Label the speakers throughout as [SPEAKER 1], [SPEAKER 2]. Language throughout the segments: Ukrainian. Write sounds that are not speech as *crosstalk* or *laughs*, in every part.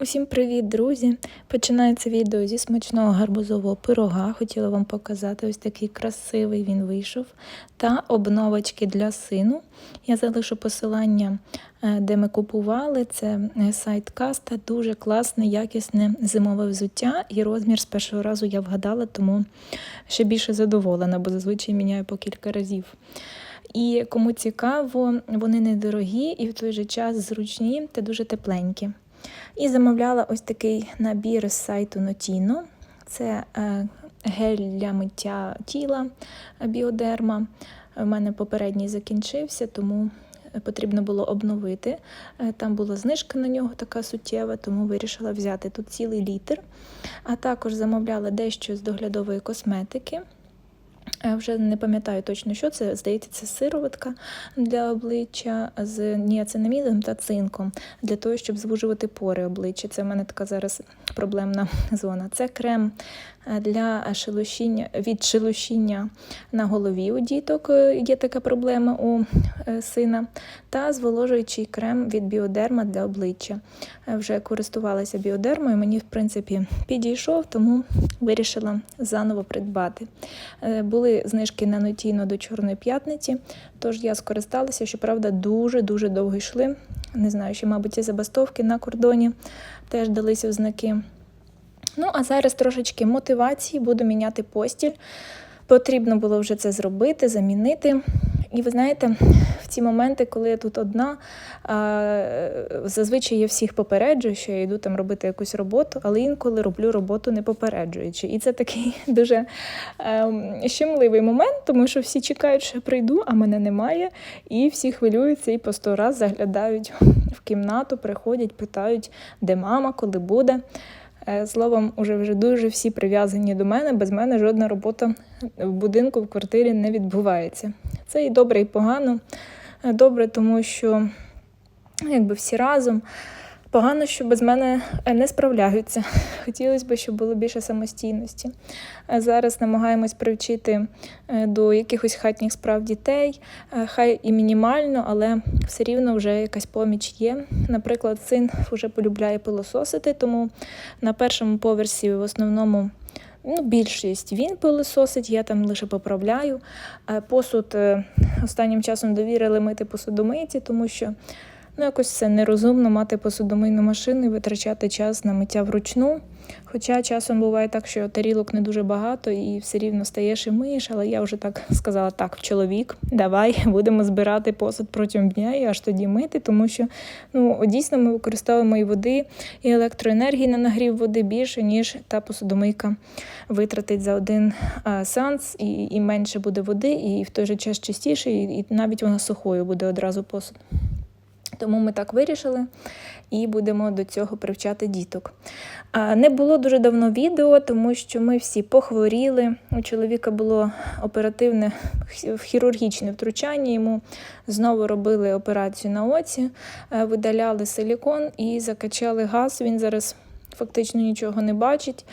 [SPEAKER 1] Усім привіт, друзі! Починається відео зі смачного гарбузового пирога. Хотіла вам показати ось такий красивий він вийшов. Та обновочки для сину. Я залишу посилання, е, де ми купували. Це е, сайт Каста. Дуже класне, якісне зимове взуття. І розмір з першого разу я вгадала, тому ще більше задоволена, бо зазвичай міняю по кілька разів. І кому цікаво, вони недорогі і в той же час зручні та дуже тепленькі. І замовляла ось такий набір з сайту Notino. Це е, гель для миття тіла біодерма. У мене попередній закінчився, тому потрібно було обновити. Е, там була знижка на нього така суттєва, тому вирішила взяти тут цілий літр. А також замовляла дещо з доглядової косметики. Я вже не пам'ятаю точно, що це. Здається, це сироватка для обличчя з ніацинамідом та цинком для того, щоб звужувати пори обличчя. Це в мене така зараз проблемна *laughs* зона. Це крем для шелушіння, від шелушіння на голові у діток. Є така проблема у е, сина. Та зволожуючий крем від біодерма для обличчя. Вже користувалася біодермою, мені, в принципі, підійшов, тому вирішила заново придбати. Е, були знижки на нотійно до Чорної п'ятниці, тож я скористалася, щоправда, дуже-дуже довго йшли. Не знаю, що, мабуть, ці забастовки на кордоні теж далися в знаки. Ну, а зараз трошечки мотивації, буду міняти постіль. Потрібно було вже це зробити, замінити. І ви знаєте, в ці моменти, коли я тут одна, зазвичай я всіх попереджую, що я йду там робити якусь роботу, але інколи роблю роботу не попереджуючи. І це такий *laughs* дуже ем, щемливий момент, тому що всі чекають, що я прийду, а мене немає. І всі хвилюються і по сто раз заглядають в кімнату, приходять, питають, де мама, коли буде. Е, словом, уже вже дуже всі прив'язані до мене. Без мене жодна робота в будинку, в квартирі не відбувається. Це і добре, і погано. Е, добре, тому що якби всі разом. Погано, що без мене е, не справляються. *laughs* Хотілося б, щоб було більше самостійності. Е, зараз намагаємось привчити е, до якихось хатніх справ дітей, хай і мінімально, але все рівно вже якась поміч є. Наприклад, син вже полюбляє пилососити, тому на першому поверсі в основному. Ну, Більшість він пилососить, я там лише поправляю. Посуд останнім часом довірили мити посудомийці, тому що Ну, якось це нерозумно мати посудомийну машину і витрачати час на миття вручну. Хоча часом буває так, що тарілок не дуже багато і все рівно стаєш і миєш, але я вже так сказала: так, чоловік, давай *laughs* будемо збирати посуд протягом дня і аж тоді мити, тому що ну, дійсно ми використовуємо і води, і електроенергії на нагрів води більше, ніж та посудомийка витратить за один а, сеанс, і і менше буде води, і в той же час чистіше, і, і навіть вона сухою буде одразу посуд. Тому ми так вирішили і будемо до цього привчати діток. Не було дуже давно відео, тому що ми всі похворіли. У чоловіка було оперативне хірургічне втручання. Йому знову робили операцію на оці, е, видаляли силікон і закачали газ. Він зараз фактично нічого не бачить.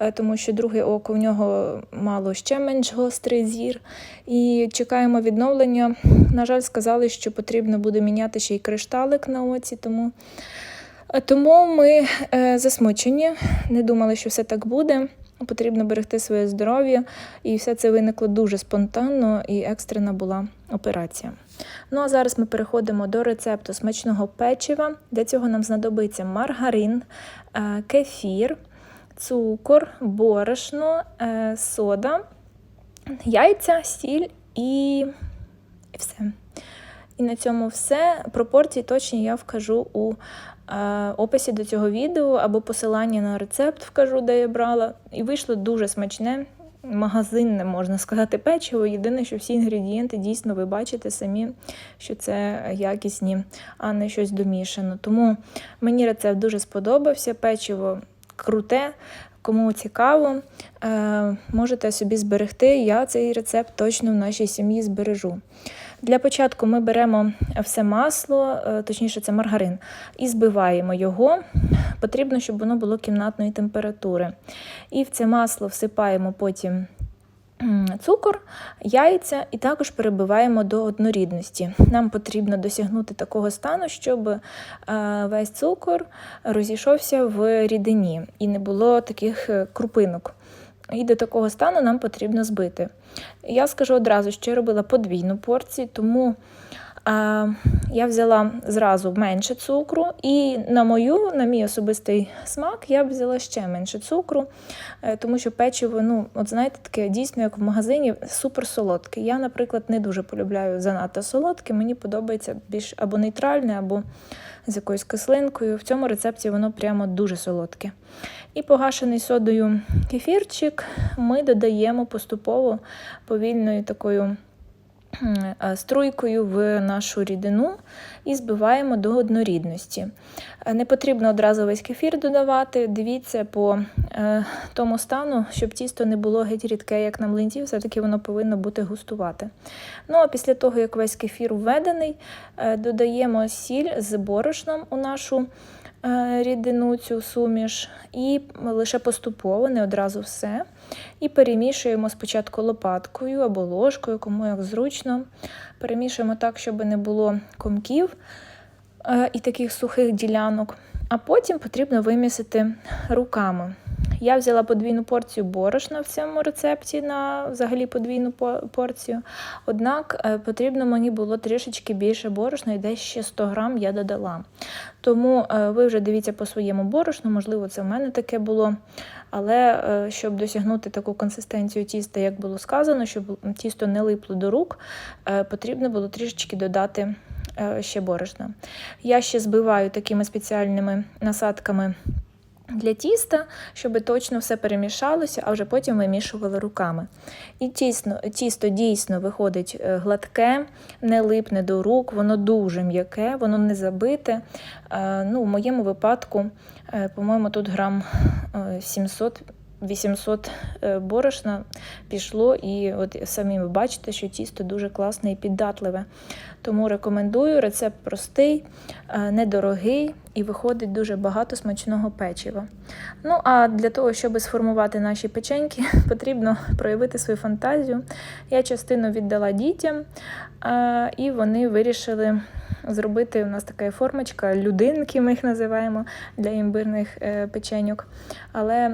[SPEAKER 1] Е, тому що друге око в нього мало ще менш гострий зір. І чекаємо відновлення. На жаль, сказали, що потрібно буде міняти ще й кришталик на оці. Тому е, тому ми е, засмучені, не думали, що все так буде. Потрібно берегти своє здоров'я, і все це виникло дуже спонтанно і екстрена була операція. Ну а зараз ми переходимо до рецепту смачного печива. Для цього нам знадобиться маргарин, кефір цукор, борошно, е, сода, яйця, сіль і, і все. І на цьому все. Пропорції точні я вкажу у е, описі до цього відео або посилання на рецепт вкажу, де я брала. І вийшло дуже смачне, магазинне, можна сказати, печиво. Єдине, що всі інгредієнти дійсно ви бачите самі, що це якісні, а не щось домішано. Тому мені рецепт дуже сподобався. Печиво круте. Кому цікаво, е, можете собі зберегти. Я цей рецепт точно в нашій сім'ї збережу. Для початку ми беремо все масло, е, точніше, це маргарин, і збиваємо його. Потрібно, щоб воно було кімнатної температури. І в це масло всипаємо потім цукор, яйця і також перебиваємо до однорідності. Нам потрібно досягнути такого стану, щоб е, весь цукор розійшовся в рідині і не було таких е, крупинок. І до такого стану нам потрібно збити. Я скажу одразу, що я робила подвійну порцію, тому я взяла зразу менше цукру, і на мою, на мій особистий смак, я б взяла ще менше цукру, е, тому що печиво, ну, от знаєте, таке дійсно, як в магазині, супер солодке. Я, наприклад, не дуже полюбляю занадто солодке, мені подобається більш або нейтральне, або з якоюсь кислинкою. В цьому рецепті воно прямо дуже солодке. І погашений содою кефірчик ми додаємо поступово повільною такою струйкою в нашу рідину і збиваємо до однорідності. Е, Не потрібно одразу весь кефір додавати. Дивіться по е, тому стану, щоб тісто не було геть рідке, як на млинці, все-таки воно повинно бути густувати. Ну а після того, як весь кефір введений, е, додаємо сіль з борошном у нашу е, рідину, цю суміш, і лише поступово, не одразу все. І перемішуємо спочатку лопаткою або ложкою, кому як зручно. Перемішуємо так, щоб не було комків е, і таких сухих ділянок. А потім потрібно вимісити руками. Я взяла подвійну порцію борошна в цьому рецепті на взагалі подвійну порцію. Однак е, потрібно мені було трішечки більше борошна, і десь ще 100 грам я додала. Тому е, ви вже дивіться по своєму борошну, можливо, це в мене таке було. Але е, щоб досягнути таку консистенцію тіста, як було сказано, щоб тісто не липло до рук, потрібно було трішечки додати ще борошна. Я ще збиваю такими спеціальними насадками для тіста, щоб точно все перемішалося, а вже потім вимішували руками. І тісно, тісто дійсно виходить е, гладке, не липне до рук, воно дуже м'яке, воно не забите. Е, Ну, в моєму випадку, е, по-моєму, тут грам е, 700 800 е, борошна пішло, і от самі ви бачите, що тісто дуже класне і піддатливе. Тому рекомендую рецепт простий, недорогий і виходить дуже багато смачного печива. Ну а для того, щоб сформувати наші печеньки, *laughs* потрібно проявити свою фантазію. Я частину віддала дітям, і вони вирішили зробити у нас така формочка, людинки ми їх називаємо для імбирних е, печеньок. Але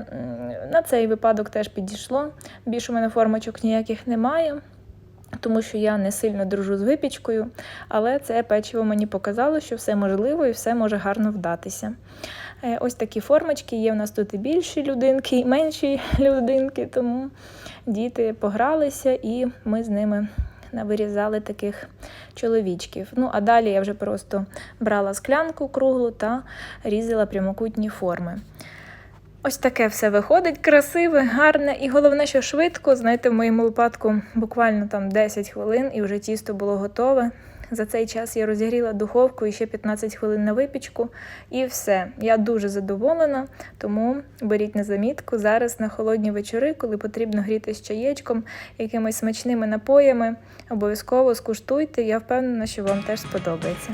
[SPEAKER 1] на цей випадок теж підійшло. Більше у мене формочок ніяких немає. Тому що я не сильно дружу з випічкою, але це печиво мені показало, що все можливо і все може гарно вдатися. Е, Ось такі формочки є. У нас тут і більші людинки, і менші *laughs* людинки, тому діти погралися і ми з ними навирізали таких чоловічків. Ну, а далі я вже просто брала склянку круглу та різала прямокутні форми. Ось таке все виходить красиве, гарне і головне, що швидко. Знаєте, в моєму випадку буквально там 10 хвилин і вже тісто було готове. За цей час я розігріла духовку і ще 15 хвилин на випічку, і все. Я дуже задоволена, тому беріть на замітку зараз на холодні вечори, коли потрібно гріти з чаєчком, якимись смачними напоями. Обов'язково скуштуйте. Я впевнена, що вам теж сподобається.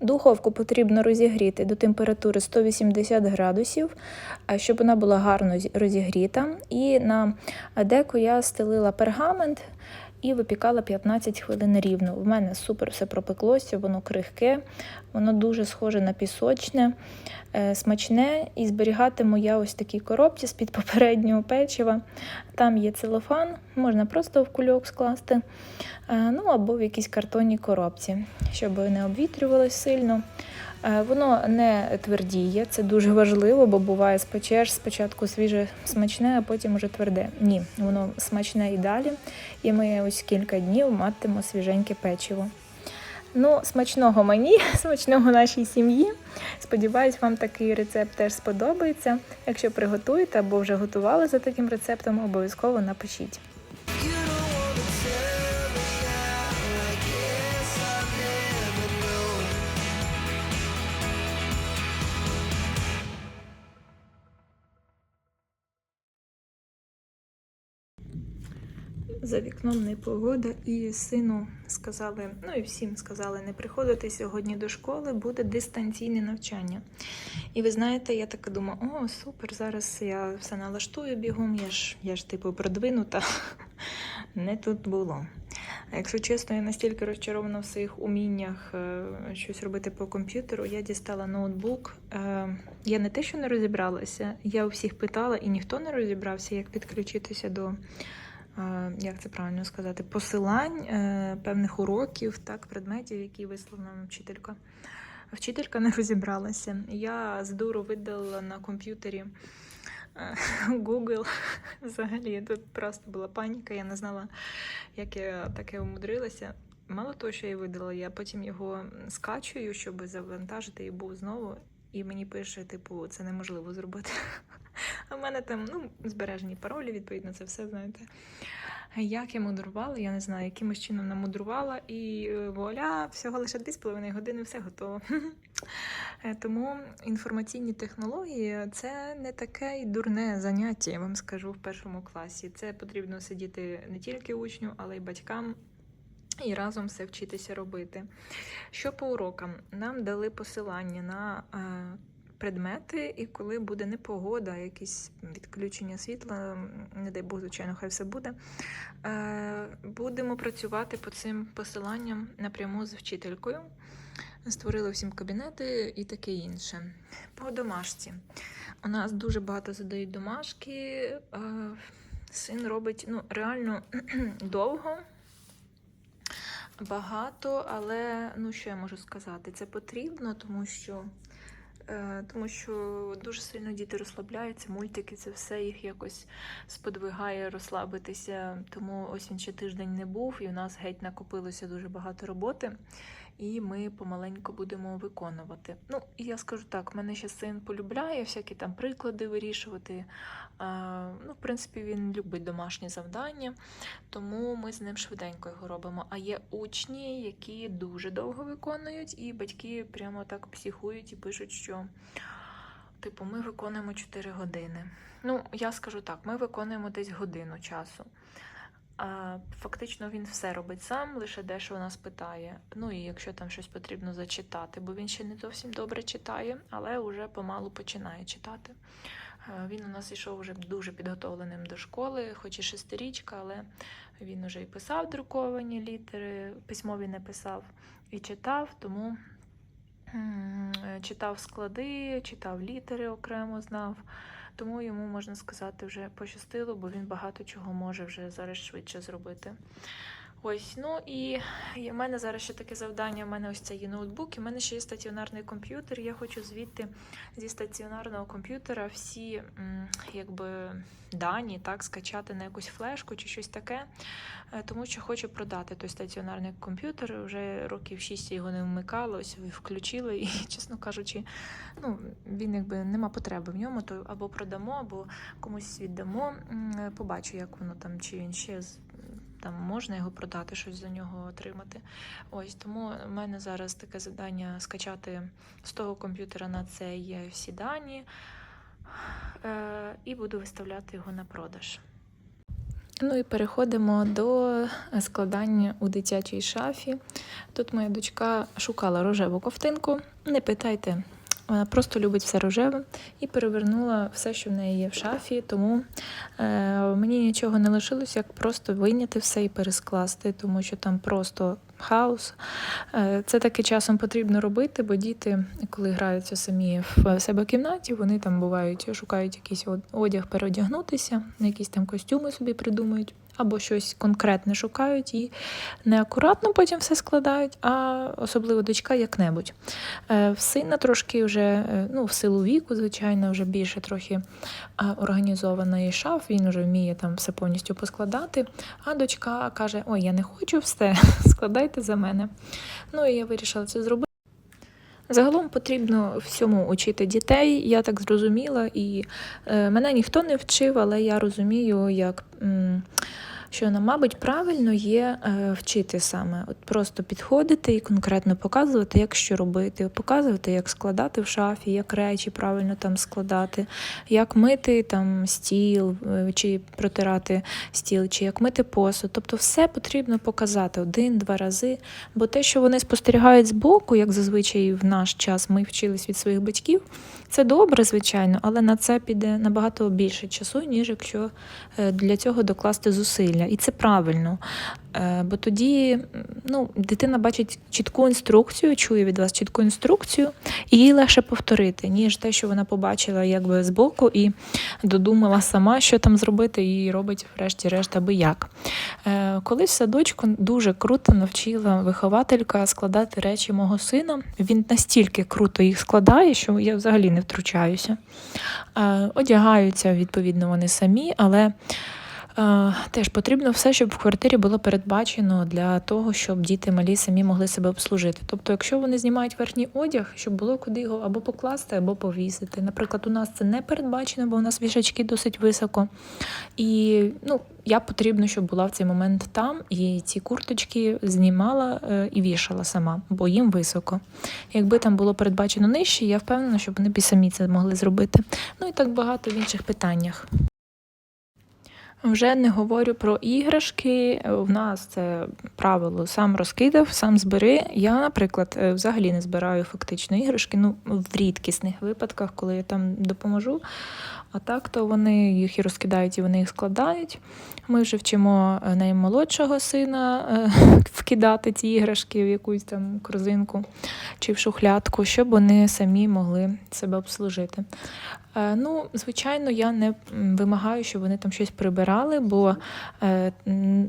[SPEAKER 1] Духовку потрібно розігріти до температури 180 градусів, щоб вона була гарно розігріта. І на деку я стелила пергамент і випікала 15 хвилин рівно. У мене супер все пропеклося, воно крихке, воно дуже схоже на пісочне, е, смачне. І зберігатиму я ось такій коробці з-під попереднього печива. Там є целофан, можна просто в кульок скласти, е, ну або в якійсь картонній коробці, щоб не обвітрювалось сильно. Е, Воно не твердіє, це дуже важливо, бо буває спечеш спочатку свіже смачне, а потім уже тверде. Ні, воно смачне і далі. І ми ось кілька днів матимемо свіженьке печиво. Ну, смачного мені, *laughs* смачного нашій сім'ї. Сподіваюсь, вам такий рецепт теж сподобається. Якщо приготуєте або вже готували за таким рецептом, обов'язково напишіть. За вікном непогода, і сину сказали, ну і всім сказали не приходити сьогодні до школи, буде дистанційне навчання. І ви знаєте, я так думаю, о, супер, зараз я все налаштую бігом, я ж, я ж типу продвинута. *laughs* Не тут було. А Якщо чесно, я настільки розчарована в своїх уміннях е, щось робити по комп'ютеру, я дістала ноутбук. Е, Я не те, що не розібралася, я у всіх питала, і ніхто не розібрався, як підключитися до як це правильно сказати, посилань е, певних уроків, так, предметів, які вислала нам вчителька. Вчителька не розібралася. Я з дуру видала на комп'ютері е, Google. Взагалі тут просто була паніка, я не знала, як я таке умудрилася. Мало того, що я видала, я потім його скачую, щоб завантажити і був знову. І мені пише, типу, це неможливо зробити. А в мене там ну, збережені паролі, відповідно, це все, знаєте. Як я мудрувала, я не знаю, якимось чином намудрувала, і е, вуаля, всього лише 2,5 години все готово. Е, Тому інформаційні технології це не таке й дурне заняття, я вам скажу в першому класі. Це потрібно сидіти не тільки учню, але й батькам. І разом все вчитися робити. Що по урокам? Нам дали посилання на е, предмети, і коли буде непогода, якісь відключення світла, не дай Бог, звичайно, хай все буде. Е, будемо працювати по цим посиланням напряму з вчителькою. Створили всім кабінети і таке інше. По домашці. У нас дуже багато задають домашки. Е, син робить ну, реально *clears throat* довго. Багато, але ну що я можу сказати? Це потрібно, тому що, тому що дуже сильно діти розслабляються, мультики, це все їх якось сподвигає розслабитися. Тому ось він ще тиждень не був, і у нас геть накопилося дуже багато роботи, і ми помаленьку будемо виконувати. Ну, і я скажу так: мене ще син полюбляє всякі там приклади вирішувати. Ну, в принципі, він любить домашні завдання тому ми з ним швиденько його робимо. А є учні, які дуже довго виконують, і батьки прямо так психують і пишуть, що типу, ми виконуємо 4 години. Ну, я скажу так, ми виконуємо десь годину часу. Фактично він все робить сам, лише дещо нас питає. Ну і якщо там щось потрібно зачитати, бо він ще не зовсім добре читає, але вже помалу починає читати. Е, Він у нас йшов вже дуже підготовленим до школи, хоч і шестирічка, але він уже і писав друковані літери, письмові не писав і читав, тому е, читав склади, читав літери окремо знав. Тому йому можна сказати вже пощастило, бо він багато чого може вже зараз швидше зробити. Ось, ну і в мене зараз ще таке завдання. У мене ось це є ноутбук, і в мене ще є стаціонарний комп'ютер. Я хочу звідти зі стаціонарного комп'ютера всі якби дані так скачати на якусь флешку чи щось таке, Е, тому що хочу продати той стаціонарний комп'ютер. Вже років 6 його не вмикало, ось включили, і, *laughs* чесно кажучи, ну він якби нема потреби в ньому, то або продамо, або комусь віддамо. Е, Побачу, як воно там, чи він ще там можна його продати, щось за нього отримати. Ось тому в мене зараз таке завдання скачати з того комп'ютера на цей всі дані е, і буду виставляти його на продаж. Ну і переходимо до складання у дитячій шафі. Тут моя дочка шукала рожеву ковтинку. Не питайте, вона просто любить все рожеве і перевернула все, що в неї є в шафі. Тому е, мені нічого не лишилось, як просто вийняти все і перескласти, тому що там просто хаос. Е, Це таки часом потрібно робити, бо діти, коли граються самі в себе в кімнаті, вони там бувають, шукають якийсь одяг переодягнутися, якісь там костюми собі придумують. Або щось конкретне шукають і неакуратно потім все складають, а особливо дочка як-небудь. Е, В сина трошки вже, е, ну, в силу віку, звичайно, вже більше трохи організований шаф, він вже вміє там все повністю поскладати. А дочка каже: Ой, я не хочу все, *laughs* складайте за мене. Ну і я вирішила це зробити. Загалом потрібно всьому учити дітей, я так зрозуміла, і е, мене ніхто не вчив, але я розумію, як. Що нам, мабуть, правильно є е, вчити саме, от просто підходити і конкретно показувати, як що робити, показувати, як складати в шафі, як речі правильно там складати, як мити там стіл, е, чи протирати стіл, чи як мити посуд. Тобто все потрібно показати один-два рази. Бо те, що вони спостерігають збоку, як зазвичай в наш час ми вчились від своїх батьків, це добре, звичайно, але на це піде набагато більше часу, ніж якщо е, для цього докласти зусилля. І це правильно. Е, Бо тоді ну, дитина бачить чітку інструкцію, чує від вас чітку інструкцію, і їй легше повторити, ніж те, що вона побачила якби збоку і додумала сама, що там зробити, і робить врешті-решт аби як. Е, Колись в садочку дуже круто навчила вихователька складати речі мого сина. Він настільки круто їх складає, що я взагалі не втручаюся. Е, Одягаються, відповідно, вони самі, але Теж потрібно все, щоб в квартирі було передбачено для того, щоб діти малі самі могли себе обслужити. Тобто, якщо вони знімають верхній одяг, щоб було куди його або покласти, або повісити. Наприклад, у нас це не передбачено, бо у нас вішачки досить високо. І ну, я потрібно, щоб була в цей момент там, і ці курточки знімала е, і вішала сама, бо їм високо. Якби там було передбачено нижче, я впевнена, що вони б самі це могли зробити. Ну і так багато в інших питаннях. Вже не говорю про іграшки. В нас це правило сам розкидав, сам збери. Я, наприклад, е, взагалі не збираю фактично іграшки. Ну, в рідкісних випадках, коли я там допоможу. А так, то вони їх і розкидають, і вони їх складають. Ми вже вчимо е, наймолодшого сина е, *laughs* вкидати ці іграшки в якусь там корзинку чи в шухлядку, щоб вони самі могли себе обслужити. Е, Ну, звичайно, я не вимагаю, щоб вони там щось прибирали, бо, е,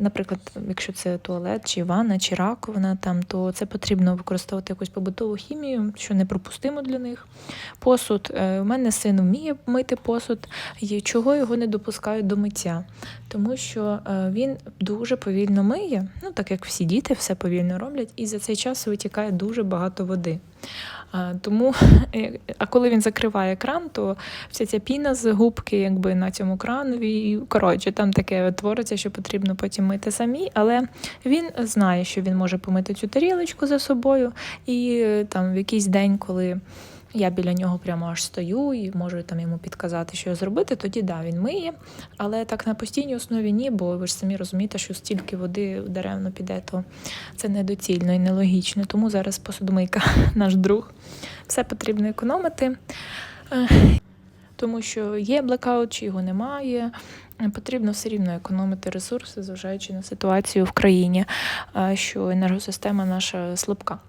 [SPEAKER 1] наприклад, якщо це туалет, чи ванна, чи раковина, там, то це потрібно використовувати якусь побутову хімію, що неприпустимо для них. Посуд. Е, У мене син вміє мити посуд, і чого його не допускають до миття? Тому що він дуже повільно миє, ну так як всі діти все повільно роблять, і за цей час витікає дуже багато води. Тому, *laughs* е, а коли він закриває кран, то вся ця піна з губки якби на цьому кранові, і коротше, там таке твориться, що потрібно потім мити самі. Але він знає, що він може помити цю тарілочку за собою, і е, там в якийсь день, коли. Я біля нього прямо аж стою і можу там йому підказати, що зробити. Тоді да, він миє, але так на постійній основі ні, бо ви ж самі розумієте, що стільки води даремно піде, то це недоцільно і нелогічно. Тому зараз посудомийка *laughs* наш друг. Все потрібно економити, тому що є блекаут, чи його немає. Потрібно все рівно економити ресурси, зважаючи на ситуацію в країні, що енергосистема наша слабка.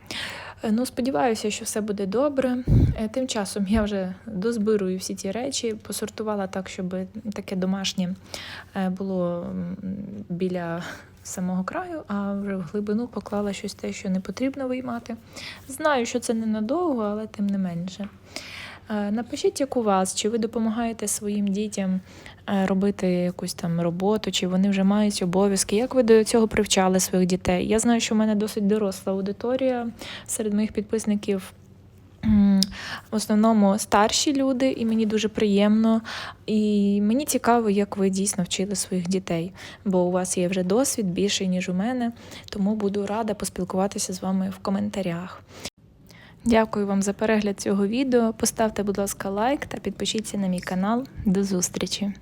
[SPEAKER 1] Е, Ну, сподіваюся, що все буде добре. Е, Тим часом я вже дозбирую всі ті речі, посортувала так, щоб таке домашнє е, було біля самого краю, а вже в глибину поклала щось те, що не потрібно виймати. Знаю, що це ненадовго, але тим не менше. Напишіть, як у вас, чи ви допомагаєте своїм дітям е, робити якусь там роботу, чи вони вже мають обов'язки. Як ви до цього привчали своїх дітей? Я знаю, що в мене досить доросла аудиторія серед моїх підписників. В основному старші люди, і мені дуже приємно. І мені цікаво, як ви дійсно вчили своїх дітей, бо у вас є вже досвід більший, ніж у мене, тому буду рада поспілкуватися з вами в коментарях. Дякую вам за перегляд цього відео. Поставте, будь ласка, лайк та підпишіться на мій канал. До зустрічі!